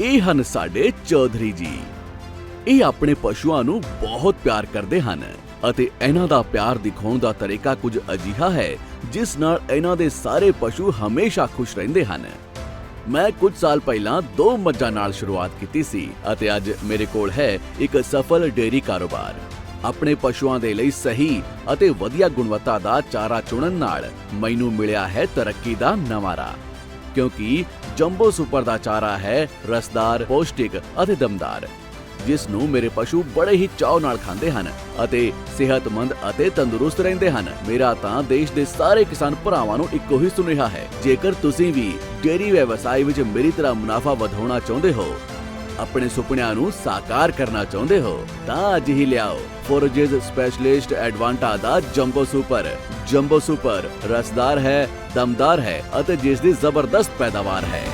ਇਹ ਹਨ ਸਾਡੇ ਚੌਧਰੀ ਜੀ। ਇਹ ਆਪਣੇ ਪਸ਼ੂਆਂ ਨੂੰ ਬਹੁਤ ਪਿਆਰ ਕਰਦੇ ਹਨ ਅਤੇ ਇਹਨਾਂ ਦਾ ਪਿਆਰ ਦਿਖਾਉਣ ਦਾ ਤਰੀਕਾ ਕੁਝ ਅਜੀਹਾ ਹੈ, ਜਿਸ ਨਾਲ ਇਹਨਾਂ ਦੇ ਸਾਰੇ ਪਸ਼ੂ ਹਮੇਸ਼ਾ ਖੁਸ਼ ਰਹਿੰਦੇ ਹਨ। ਮੈਂ ਕੁਝ ਸਾਲ ਪਹਿਲਾਂ ਦੋ ਮੱਝਾਂ ਨਾਲ ਸ਼ੁਰੂਆਤ ਕੀਤੀ ਸੀ ਅਤੇ ਅੱਜ ਮੇਰੇ ਕੋਲ ਹੈ ਇੱਕ ਸਫਲ ਡੇਅਰੀ ਕਾਰੋਬਾਰ। ਆਪਣੇ ਪਸ਼ੂਆਂ ਦੇ ਲਈ ਸਹੀ ਅਤੇ ਵਧੀਆ ਗੁਣਵੱਤਾ ਦਾ ਚਾਰਾ ਚੁਣਨ ਨਾਲ ਮੈਨੂੰ ਮਿਲਿਆ ਹੈ ਤਰੱਕੀ ਦਾ ਨਵਾਂ ਰਾਹ ਕਿਉਂਕਿ ਜੰਬੋ ਸੁਪਰ ਦਾ ਚਾਰਾ ਹੈ ਰਸਦਾਰ, ਪੌਸ਼ਟਿਕ ਅਤੇ ਦਮਦਾਰ, ਜਿਸ ਨੂੰ ਮੇਰੇ ਪਸ਼ੂ ਬੜੇ ਹੀ ਚਾਅ ਨਾਲ ਖਾਂਦੇ ਹਨ ਅਤੇ ਸਿਹਤਮੰਦ ਅਤੇ ਤੰਦਰੁਸਤ ਰਹਿੰਦੇ ਹਨ। ਮੇਰਾ ਤਾਂ ਦੇਸ਼ ਦੇ ਸਾਰੇ ਕਿਸਾਨ ਭਰਾਵਾਂ ਨੂੰ ਇੱਕੋ ਹੀ ਸੁਨੇਹਾ ਹੈ, ਜੇਕਰ ਤੁਸੀਂ ਵੀ ਡੇਰੀ ਵਿਵਸਾਏ ਵਿੱਚ ਮੇਰੀ ਤਰ੍ਹਾਂ ਮੁਨਾਫਾ ਵਧਾਉਣਾ ਚਾਹੁੰਦੇ ਹੋ ਆਪਣੇ ਸੁਪਨਿਆਂ ਨੂੰ ਸਾਕਾਰ ਕਰਨਾ ਚਾਹੁੰਦੇ ਹੋ, ਤਾਂ ਅੱਜ ਹੀ ਲਿਆਓ। ਫੋਰਜੇਸ ਸਪੈਸ਼ਲਿਸਟ ਐਡਵਾਂਟਾ ਦਾ ਜੰਬੋ ਸੁਪਰ ਜੰਬੋ ਸੁਪਰ ਰਸਦਾਰ ਹੈ, ਦਮਦਾਰ ਹੈ ਅਤੇ ਜਿਸ ਦੀ ਜ਼ਬਰਦਸਤ ਪੈਦਾਵਾਰ ਹੈ।